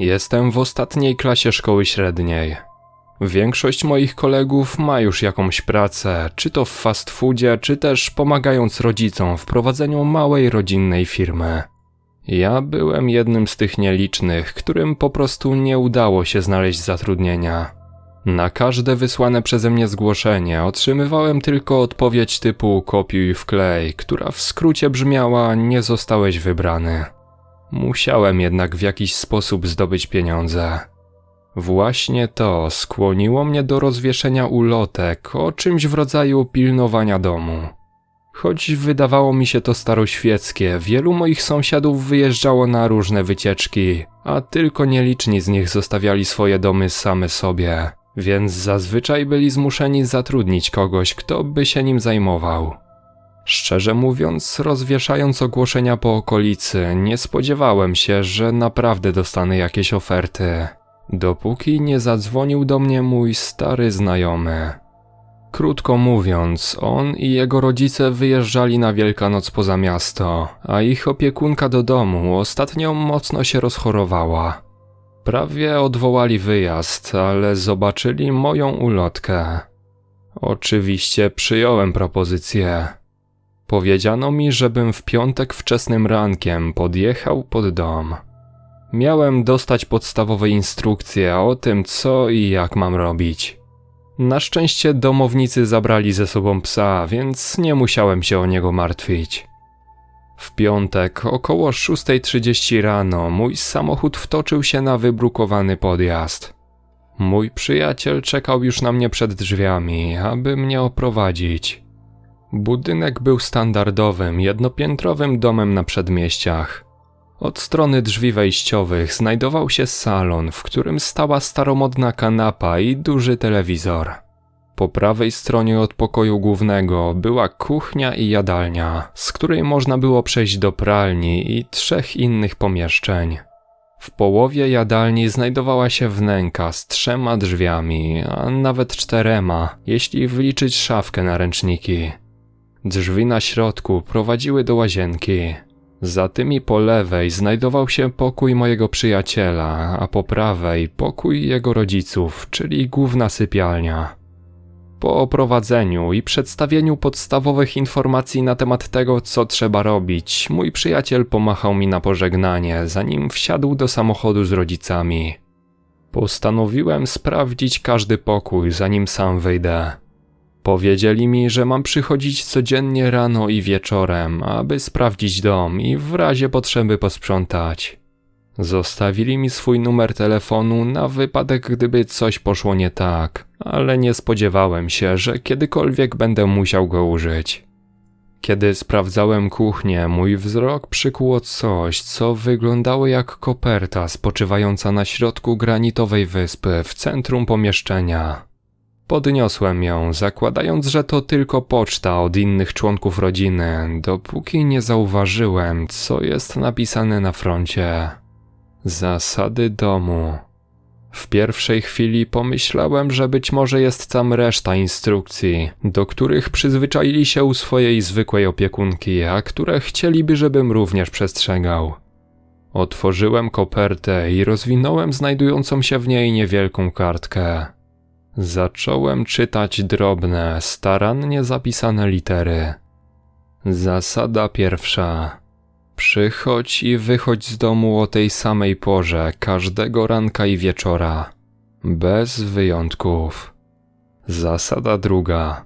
Jestem w ostatniej klasie szkoły średniej. Większość moich kolegów ma już jakąś pracę, czy to w fast foodzie, czy też pomagając rodzicom w prowadzeniu małej rodzinnej firmy. Ja byłem jednym z tych nielicznych, którym po prostu nie udało się znaleźć zatrudnienia. Na każde wysłane przeze mnie zgłoszenie otrzymywałem tylko odpowiedź typu kopiuj wklej, która w skrócie brzmiała nie zostałeś wybrany. Musiałem jednak w jakiś sposób zdobyć pieniądze. Właśnie to skłoniło mnie do rozwieszenia ulotek o czymś w rodzaju pilnowania domu. Choć wydawało mi się to staroświeckie, wielu moich sąsiadów wyjeżdżało na różne wycieczki, a tylko nieliczni z nich zostawiali swoje domy same sobie, więc zazwyczaj byli zmuszeni zatrudnić kogoś, kto by się nim zajmował. Szczerze mówiąc, rozwieszając ogłoszenia po okolicy, nie spodziewałem się, że naprawdę dostanę jakieś oferty, dopóki nie zadzwonił do mnie mój stary znajomy. Krótko mówiąc, on i jego rodzice wyjeżdżali na Wielkanoc poza miasto, a ich opiekunka do domu ostatnio mocno się rozchorowała. Prawie odwołali wyjazd, ale zobaczyli moją ulotkę. Oczywiście przyjąłem propozycję. Powiedziano mi, żebym w piątek wczesnym rankiem podjechał pod dom. Miałem dostać podstawowe instrukcje o tym, co i jak mam robić. Na szczęście domownicy zabrali ze sobą psa, więc nie musiałem się o niego martwić. W piątek około 6.30 rano mój samochód wtoczył się na wybrukowany podjazd. Mój przyjaciel czekał już na mnie przed drzwiami, aby mnie oprowadzić. Budynek był standardowym, jednopiętrowym domem na przedmieściach. Od strony drzwi wejściowych znajdował się salon, w którym stała staromodna kanapa i duży telewizor. Po prawej stronie od pokoju głównego była kuchnia i jadalnia, z której można było przejść do pralni i trzech innych pomieszczeń. W połowie jadalni znajdowała się wnęka z trzema drzwiami, a nawet czterema, jeśli wliczyć szafkę na ręczniki. Drzwi na środku prowadziły do łazienki. Za tymi po lewej znajdował się pokój mojego przyjaciela, a po prawej pokój jego rodziców, czyli główna sypialnia. Po oprowadzeniu i przedstawieniu podstawowych informacji na temat tego, co trzeba robić, mój przyjaciel pomachał mi na pożegnanie, zanim wsiadł do samochodu z rodzicami. Postanowiłem sprawdzić każdy pokój, zanim sam wyjdę. Powiedzieli mi, że mam przychodzić codziennie rano i wieczorem, aby sprawdzić dom i w razie potrzeby posprzątać. Zostawili mi swój numer telefonu na wypadek, gdyby coś poszło nie tak, ale nie spodziewałem się, że kiedykolwiek będę musiał go użyć. Kiedy sprawdzałem kuchnię, mój wzrok przykuło coś, co wyglądało jak koperta spoczywająca na środku granitowej wyspy w centrum pomieszczenia. Podniosłem ją, zakładając, że to tylko poczta od innych członków rodziny, dopóki nie zauważyłem, co jest napisane na froncie. Zasady domu. W pierwszej chwili pomyślałem, że być może jest tam reszta instrukcji, do których przyzwyczaili się u swojej zwykłej opiekunki, a które chcieliby, żebym również przestrzegał. Otworzyłem kopertę i rozwinąłem znajdującą się w niej niewielką kartkę. Zacząłem czytać drobne, starannie zapisane litery. Zasada pierwsza. Przychodź i wychodź z domu o tej samej porze, każdego ranka i wieczora. Bez wyjątków. Zasada druga.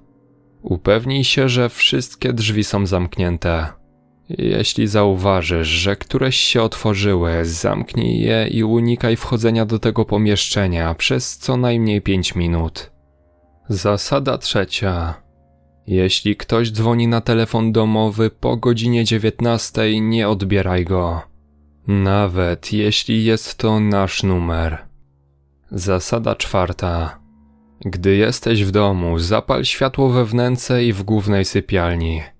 Upewnij się, że wszystkie drzwi są zamknięte. Jeśli zauważysz, że któreś się otworzyły, zamknij je i unikaj wchodzenia do tego pomieszczenia przez co najmniej 5 minut. Zasada trzecia. Jeśli ktoś dzwoni na telefon domowy po godzinie 19, nie odbieraj go. Nawet jeśli jest to nasz numer. Zasada czwarta. Gdy jesteś w domu, zapal światło we wnęce i w głównej sypialni.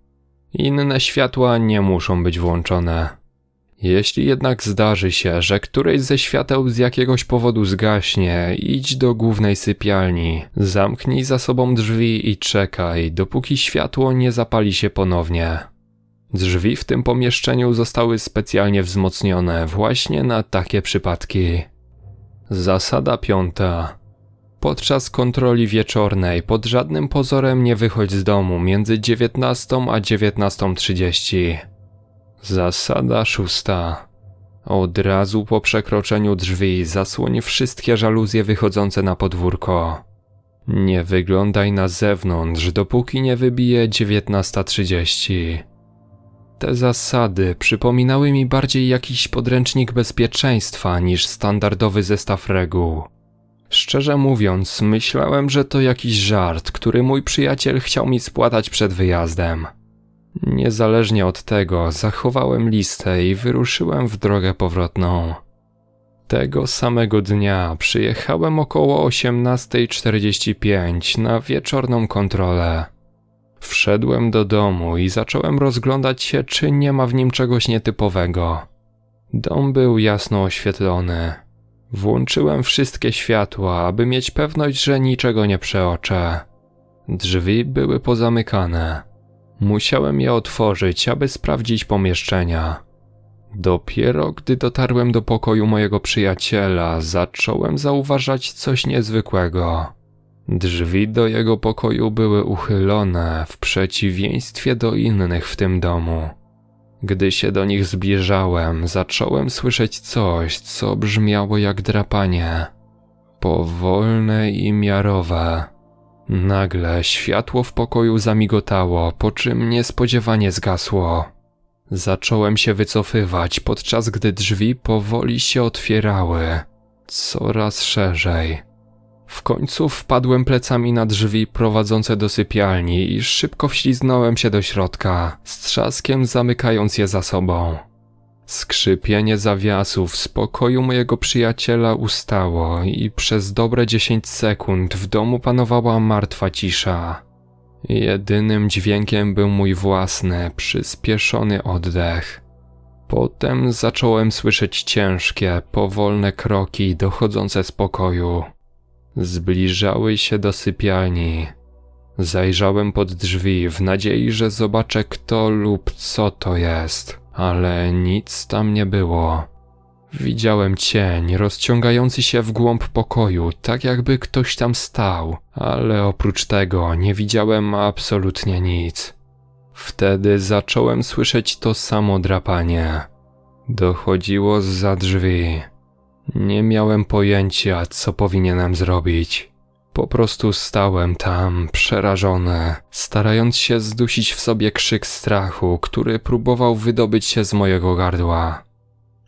Inne światła nie muszą być włączone. Jeśli jednak zdarzy się, że któreś ze świateł z jakiegoś powodu zgaśnie, idź do głównej sypialni, zamknij za sobą drzwi i czekaj, dopóki światło nie zapali się ponownie. Drzwi w tym pomieszczeniu zostały specjalnie wzmocnione właśnie na takie przypadki. Zasada piąta. Podczas kontroli wieczornej pod żadnym pozorem nie wychodź z domu między 19 a 19.30. Zasada szósta. Od razu po przekroczeniu drzwi zasłoń wszystkie żaluzje wychodzące na podwórko. Nie wyglądaj na zewnątrz, dopóki nie wybije 19.30. Te zasady przypominały mi bardziej jakiś podręcznik bezpieczeństwa niż standardowy zestaw reguł. Szczerze mówiąc, myślałem, że to jakiś żart, który mój przyjaciel chciał mi spłatać przed wyjazdem. Niezależnie od tego, zachowałem listę i wyruszyłem w drogę powrotną. Tego samego dnia przyjechałem około 18.45 na wieczorną kontrolę. Wszedłem do domu i zacząłem rozglądać się, czy nie ma w nim czegoś nietypowego. Dom był jasno oświetlony. Włączyłem wszystkie światła, aby mieć pewność, że niczego nie przeoczę. Drzwi były pozamykane. Musiałem je otworzyć, aby sprawdzić pomieszczenia. Dopiero gdy dotarłem do pokoju mojego przyjaciela, zacząłem zauważać coś niezwykłego. Drzwi do jego pokoju były uchylone w przeciwieństwie do innych w tym domu. Gdy się do nich zbliżałem, zacząłem słyszeć coś, co brzmiało jak drapanie. Powolne i miarowe. Nagle światło w pokoju zamigotało, po czym niespodziewanie zgasło. Zacząłem się wycofywać, podczas gdy drzwi powoli się otwierały, coraz szerzej. W końcu wpadłem plecami na drzwi prowadzące do sypialni i szybko wśliznąłem się do środka, z trzaskiem zamykając je za sobą. Skrzypienie zawiasów z pokoju mojego przyjaciela ustało i przez dobre 10 sekund w domu panowała martwa cisza. Jedynym dźwiękiem był mój własny, przyspieszony oddech. Potem zacząłem słyszeć ciężkie, powolne kroki dochodzące z pokoju. Zbliżały się do sypialni. Zajrzałem pod drzwi w nadziei, że zobaczę kto lub co to jest, ale nic tam nie było. Widziałem cień rozciągający się w głąb pokoju, tak jakby ktoś tam stał, ale oprócz tego nie widziałem absolutnie nic. Wtedy zacząłem słyszeć to samo drapanie. Dochodziło za drzwi. Nie miałem pojęcia, co powinienem zrobić. Po prostu stałem tam, przerażony, starając się zdusić w sobie krzyk strachu, który próbował wydobyć się z mojego gardła.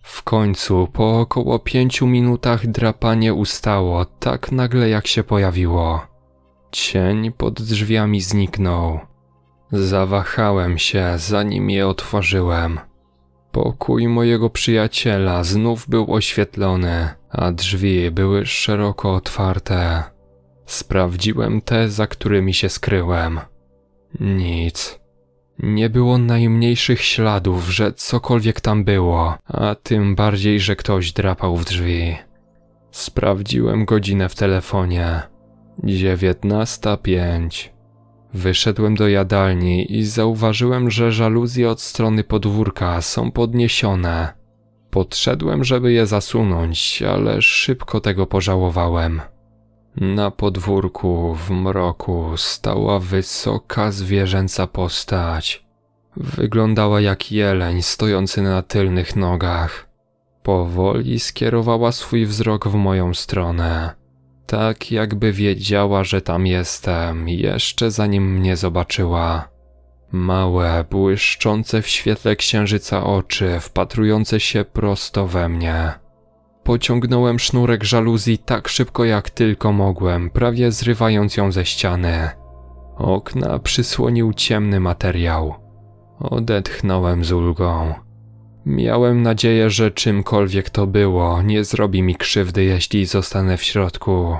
W końcu, po około pięciu minutach drapanie ustało tak nagle jak się pojawiło. Cień pod drzwiami zniknął. Zawahałem się, zanim je otworzyłem. Pokój mojego przyjaciela znów był oświetlony, a drzwi były szeroko otwarte. Sprawdziłem te, za którymi się skryłem. Nic. Nie było najmniejszych śladów, że cokolwiek tam było, a tym bardziej, że ktoś drapał w drzwi. Sprawdziłem godzinę w telefonie. 19.05. Wyszedłem do jadalni i zauważyłem, że żaluzje od strony podwórka są podniesione. Podszedłem, żeby je zasunąć, ale szybko tego pożałowałem. Na podwórku w mroku stała wysoka zwierzęca postać. Wyglądała jak jeleń stojący na tylnych nogach. Powoli skierowała swój wzrok w moją stronę. Tak jakby wiedziała, że tam jestem, jeszcze zanim mnie zobaczyła. Małe, błyszczące w świetle księżyca oczy, wpatrujące się prosto we mnie. Pociągnąłem sznurek żaluzji tak szybko jak tylko mogłem, prawie zrywając ją ze ściany. Okna przysłonił ciemny materiał. Odetchnąłem z ulgą. Miałem nadzieję, że czymkolwiek to było, nie zrobi mi krzywdy, jeśli zostanę w środku.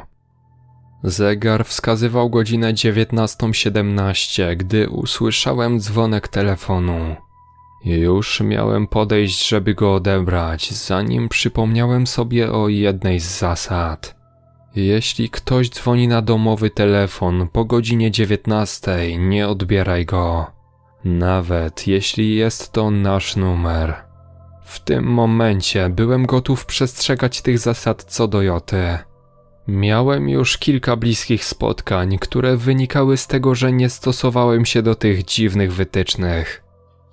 Zegar wskazywał godzinę 19.17, gdy usłyszałem dzwonek telefonu. Już miałem podejść, żeby go odebrać, zanim przypomniałem sobie o jednej z zasad. Jeśli ktoś dzwoni na domowy telefon po godzinie 19, nie odbieraj go. Nawet jeśli jest to nasz numer. W tym momencie byłem gotów przestrzegać tych zasad co do joty. Miałem już kilka bliskich spotkań, które wynikały z tego, że nie stosowałem się do tych dziwnych wytycznych.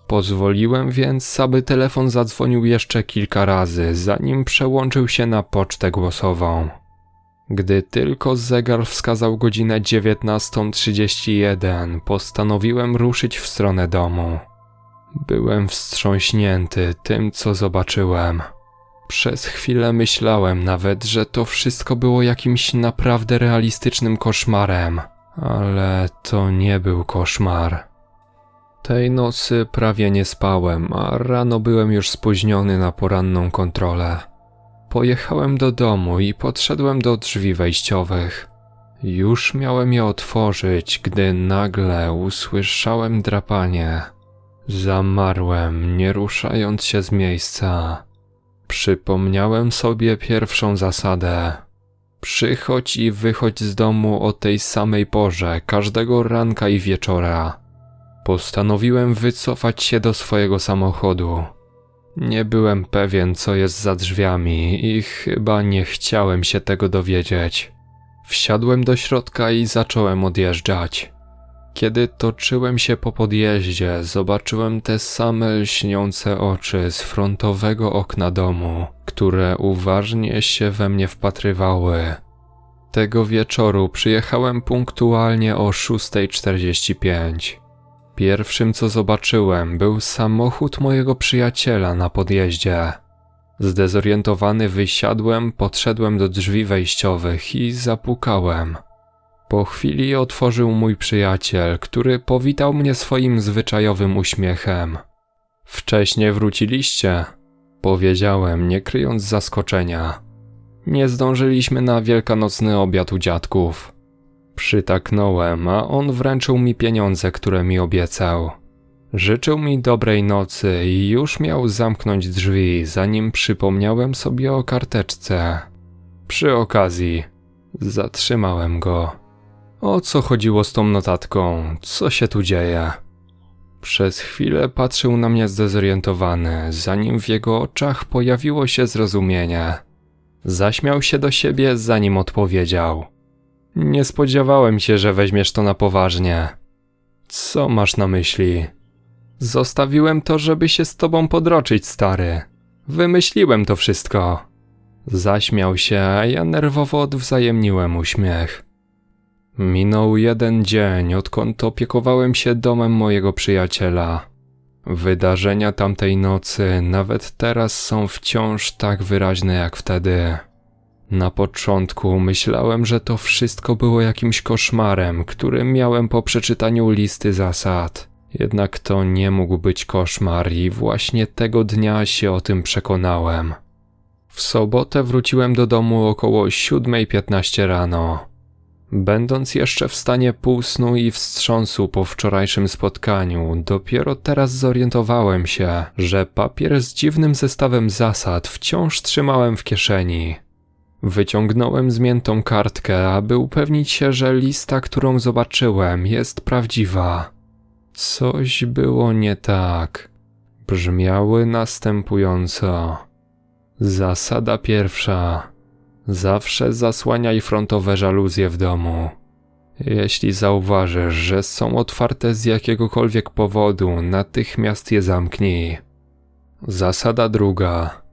Pozwoliłem więc, aby telefon zadzwonił jeszcze kilka razy, zanim przełączył się na pocztę głosową. Gdy tylko zegar wskazał godzinę 19.31, postanowiłem ruszyć w stronę domu. Byłem wstrząśnięty tym, co zobaczyłem. Przez chwilę myślałem nawet, że to wszystko było jakimś naprawdę realistycznym koszmarem, ale to nie był koszmar. Tej nocy prawie nie spałem, a rano byłem już spóźniony na poranną kontrolę. Pojechałem do domu i podszedłem do drzwi wejściowych. Już miałem je otworzyć, gdy nagle usłyszałem drapanie. Zamarłem, nie ruszając się z miejsca. Przypomniałem sobie pierwszą zasadę. Przychodź i wychodź z domu o tej samej porze, każdego ranka i wieczora. Postanowiłem wycofać się do swojego samochodu. Nie byłem pewien, co jest za drzwiami, i chyba nie chciałem się tego dowiedzieć. Wsiadłem do środka i zacząłem odjeżdżać. Kiedy toczyłem się po podjeździe, zobaczyłem te same lśniące oczy z frontowego okna domu, które uważnie się we mnie wpatrywały. Tego wieczoru przyjechałem punktualnie o 6.45. Pierwszym co zobaczyłem był samochód mojego przyjaciela na podjeździe. Zdezorientowany wysiadłem, podszedłem do drzwi wejściowych i zapukałem. Po chwili otworzył mój przyjaciel, który powitał mnie swoim zwyczajowym uśmiechem. Wcześnie wróciliście, powiedziałem, nie kryjąc zaskoczenia. Nie zdążyliśmy na wielkanocny obiad u dziadków. Przytaknąłem, a on wręczył mi pieniądze, które mi obiecał. Życzył mi dobrej nocy i już miał zamknąć drzwi, zanim przypomniałem sobie o karteczce. Przy okazji, zatrzymałem go. O co chodziło z tą notatką? Co się tu dzieje? Przez chwilę patrzył na mnie zdezorientowany, zanim w jego oczach pojawiło się zrozumienie. Zaśmiał się do siebie, zanim odpowiedział. Nie spodziewałem się, że weźmiesz to na poważnie. Co masz na myśli? Zostawiłem to, żeby się z tobą podroczyć, stary. Wymyśliłem to wszystko. Zaśmiał się, a ja nerwowo odwzajemniłem uśmiech. Minął jeden dzień, odkąd opiekowałem się domem mojego przyjaciela. Wydarzenia tamtej nocy nawet teraz są wciąż tak wyraźne jak wtedy. Na początku myślałem, że to wszystko było jakimś koszmarem, który miałem po przeczytaniu listy zasad. Jednak to nie mógł być koszmar i właśnie tego dnia się o tym przekonałem. W sobotę wróciłem do domu około 7.15 rano. Będąc jeszcze w stanie półsnu i wstrząsu po wczorajszym spotkaniu, dopiero teraz zorientowałem się, że papier z dziwnym zestawem zasad wciąż trzymałem w kieszeni. Wyciągnąłem zmiętą kartkę, aby upewnić się, że lista, którą zobaczyłem, jest prawdziwa. Coś było nie tak. Brzmiały następująco. Zasada pierwsza. Zawsze zasłaniaj frontowe żaluzje w domu. Jeśli zauważysz, że są otwarte z jakiegokolwiek powodu, natychmiast je zamknij. Zasada druga.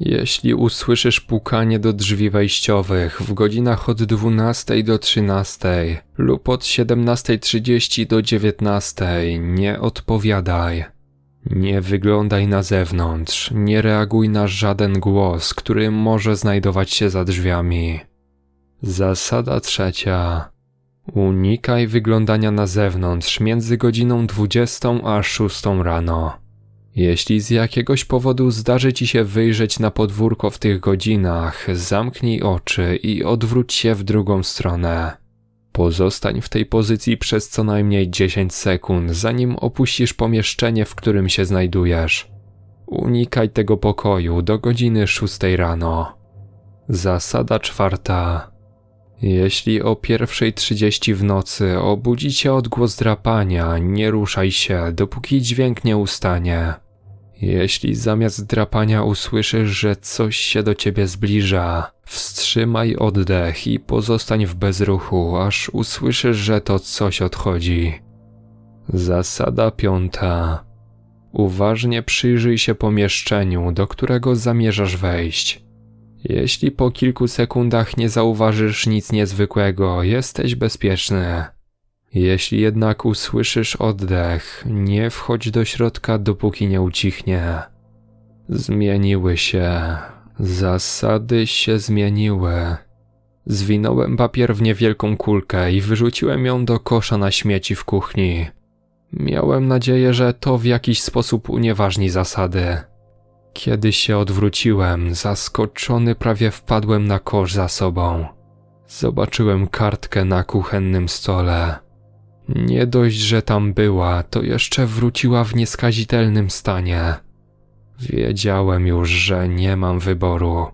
Jeśli usłyszysz pukanie do drzwi wejściowych w godzinach od 12 do 13 lub od 17.30 do 19, nie odpowiadaj. Nie wyglądaj na zewnątrz, nie reaguj na żaden głos, który może znajdować się za drzwiami. Zasada trzecia. Unikaj wyglądania na zewnątrz między godziną 20 a 6 rano. Jeśli z jakiegoś powodu zdarzy ci się wyjrzeć na podwórko w tych godzinach, zamknij oczy i odwróć się w drugą stronę. Pozostań w tej pozycji przez co najmniej 10 sekund, zanim opuścisz pomieszczenie, w którym się znajdujesz. Unikaj tego pokoju do godziny 6 rano. Zasada czwarta. Jeśli o 1.30 w nocy obudzi cię odgłos drapania, nie ruszaj się, dopóki dźwięk nie ustanie. Jeśli zamiast drapania usłyszysz, że coś się do ciebie zbliża, wstrzymaj oddech i pozostań w bezruchu, aż usłyszysz, że to coś odchodzi. Zasada piąta. Uważnie przyjrzyj się pomieszczeniu, do którego zamierzasz wejść. Jeśli po kilku sekundach nie zauważysz nic niezwykłego, jesteś bezpieczny. Jeśli jednak usłyszysz oddech, nie wchodź do środka, dopóki nie ucichnie. Zmieniły się. Zasady się zmieniły. Zwinąłem papier w niewielką kulkę i wyrzuciłem ją do kosza na śmieci w kuchni. Miałem nadzieję, że to w jakiś sposób unieważni zasady. Kiedy się odwróciłem, zaskoczony prawie wpadłem na kosz za sobą. Zobaczyłem kartkę na kuchennym stole. Nie dość, że tam była, to jeszcze wróciła w nieskazitelnym stanie. Wiedziałem już, że nie mam wyboru.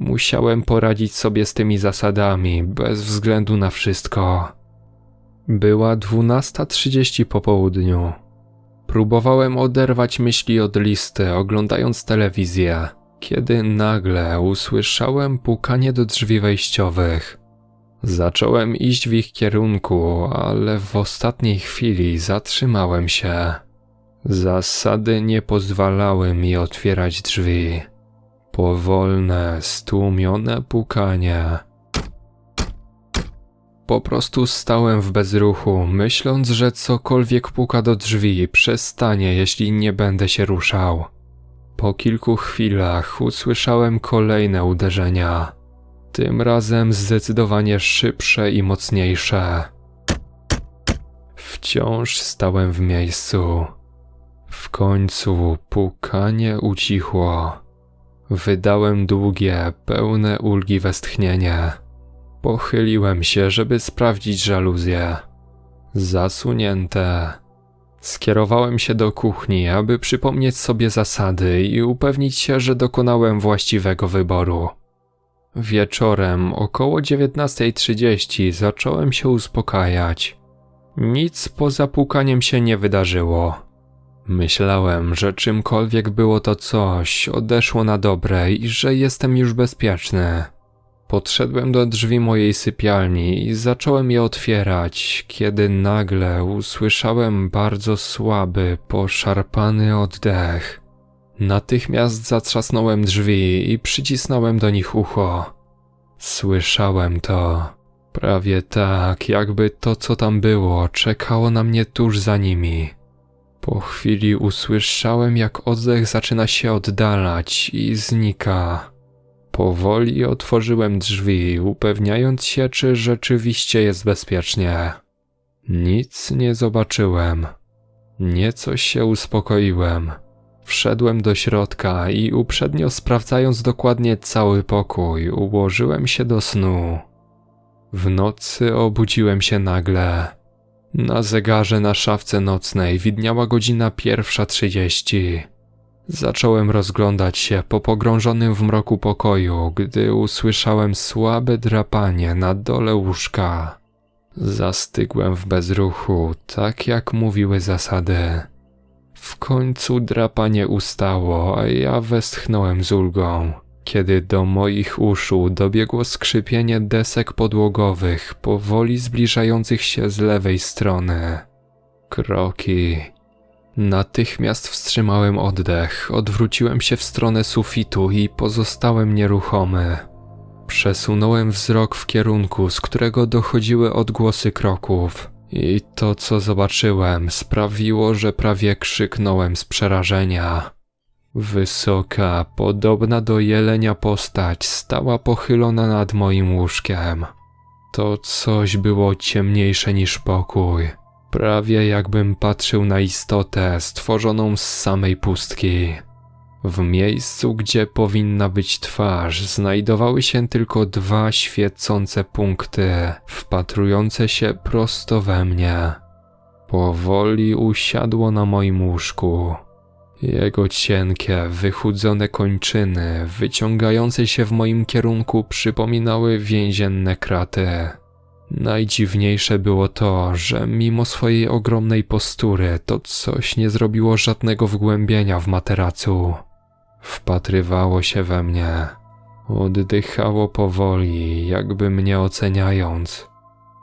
Musiałem poradzić sobie z tymi zasadami, bez względu na wszystko. Była 12.30 po południu. Próbowałem oderwać myśli od listy, oglądając telewizję, kiedy nagle usłyszałem pukanie do drzwi wejściowych. Zacząłem iść w ich kierunku, ale w ostatniej chwili zatrzymałem się. Zasady nie pozwalały mi otwierać drzwi. Powolne, stłumione pukanie. Po prostu stałem w bezruchu, myśląc, że cokolwiek puka do drzwi przestanie, jeśli nie będę się ruszał. Po kilku chwilach usłyszałem kolejne uderzenia. Tym razem zdecydowanie szybsze i mocniejsze. Wciąż stałem w miejscu. W końcu pukanie ucichło. Wydałem długie, pełne ulgi westchnienie. Pochyliłem się, żeby sprawdzić żaluzje. Zasunięte. Skierowałem się do kuchni, aby przypomnieć sobie zasady i upewnić się, że dokonałem właściwego wyboru. Wieczorem około 19.30 zacząłem się uspokajać. Nic poza pukaniem się nie wydarzyło. Myślałem, że czymkolwiek było to coś, odeszło na dobre i że jestem już bezpieczny. Podszedłem do drzwi mojej sypialni i zacząłem je otwierać, kiedy nagle usłyszałem bardzo słaby, poszarpany oddech. Natychmiast zatrzasnąłem drzwi i przycisnąłem do nich ucho. Słyszałem to. Prawie tak, jakby to, co tam było, czekało na mnie tuż za nimi. Po chwili usłyszałem, jak oddech zaczyna się oddalać i znika. Powoli otworzyłem drzwi, upewniając się, czy rzeczywiście jest bezpiecznie. Nic nie zobaczyłem. Nieco się uspokoiłem. Wszedłem do środka i uprzednio sprawdzając dokładnie cały pokój, ułożyłem się do snu. W nocy obudziłem się nagle. Na zegarze na szafce nocnej widniała godzina pierwsza trzydzieści. Zacząłem rozglądać się po pogrążonym w mroku pokoju, gdy usłyszałem słabe drapanie na dole łóżka. Zastygłem w bezruchu, tak jak mówiły zasady. W końcu drapanie ustało, a ja westchnąłem z ulgą, kiedy do moich uszu dobiegło skrzypienie desek podłogowych, powoli zbliżających się z lewej strony. Kroki. Natychmiast wstrzymałem oddech, odwróciłem się w stronę sufitu i pozostałem nieruchomy. Przesunąłem wzrok w kierunku, z którego dochodziły odgłosy kroków. I to, co zobaczyłem, sprawiło, że prawie krzyknąłem z przerażenia. Wysoka, podobna do jelenia postać stała pochylona nad moim łóżkiem. To coś było ciemniejsze niż pokój. Prawie jakbym patrzył na istotę stworzoną z samej pustki. W miejscu, gdzie powinna być twarz, znajdowały się tylko dwa świecące punkty, wpatrujące się prosto we mnie. Powoli usiadło na moim łóżku. Jego cienkie, wychudzone kończyny, wyciągające się w moim kierunku, przypominały więzienne kraty. Najdziwniejsze było to, że mimo swojej ogromnej postury, to coś nie zrobiło żadnego wgłębienia w materacu. Wpatrywało się we mnie. Oddychało powoli, jakby mnie oceniając.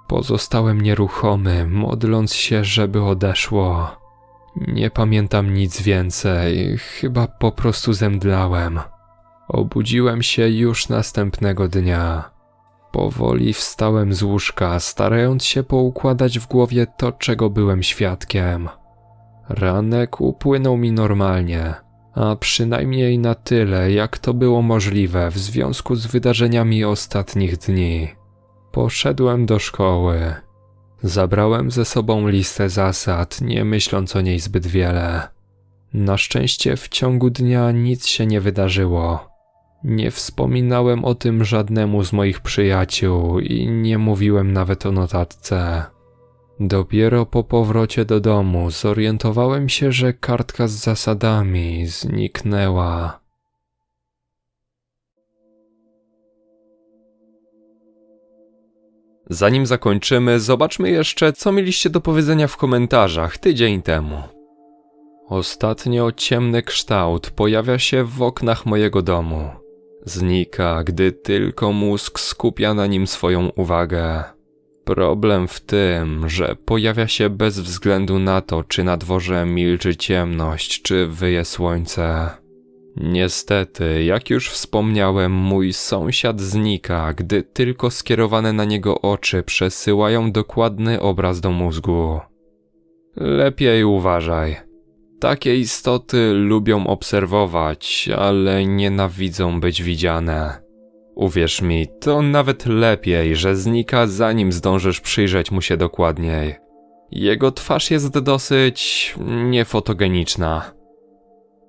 Pozostałem nieruchomy, modląc się, żeby odeszło. Nie pamiętam nic więcej, chyba po prostu zemdlałem. Obudziłem się już następnego dnia. Powoli wstałem z łóżka, starając się poukładać w głowie to, czego byłem świadkiem. Ranek upłynął mi normalnie, a przynajmniej na tyle, jak to było możliwe w związku z wydarzeniami ostatnich dni. Poszedłem do szkoły. Zabrałem ze sobą listę zasad, nie myśląc o niej zbyt wiele. Na szczęście w ciągu dnia nic się nie wydarzyło. Nie wspominałem o tym żadnemu z moich przyjaciół i nie mówiłem nawet o notatce. Dopiero po powrocie do domu zorientowałem się, że kartka z zasadami zniknęła. Zanim zakończymy, zobaczmy jeszcze, co mieliście do powiedzenia w komentarzach tydzień temu. Ostatnio ciemny kształt pojawia się w oknach mojego domu. Znika, gdy tylko mózg skupia na nim swoją uwagę. Problem w tym, że pojawia się bez względu na to, czy na dworze milczy ciemność, czy wyje słońce. Niestety, jak już wspomniałem, mój sąsiad znika, gdy tylko skierowane na niego oczy przesyłają dokładny obraz do mózgu. Lepiej uważaj. Takie istoty lubią obserwować, ale nienawidzą być widziane. Uwierz mi, to nawet lepiej, że znika zanim zdążysz przyjrzeć mu się dokładniej. Jego twarz jest dosyć niefotogeniczna.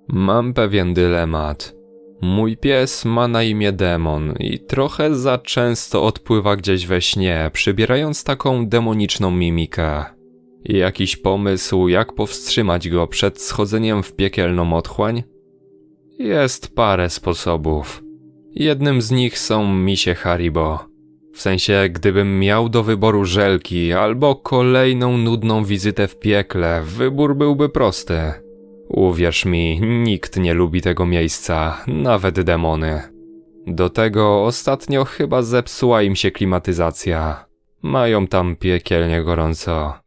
Mam pewien dylemat. Mój pies ma na imię Demon i trochę za często odpływa gdzieś we śnie, przybierając taką demoniczną mimikę. Jakiś pomysł, jak powstrzymać go przed schodzeniem w piekielną otchłań? Jest parę sposobów. Jednym z nich są misie Haribo. W sensie, gdybym miał do wyboru żelki albo kolejną nudną wizytę w piekle, wybór byłby prosty. Uwierz mi, nikt nie lubi tego miejsca, nawet demony. Do tego ostatnio chyba zepsuła im się klimatyzacja. Mają tam piekielnie gorąco.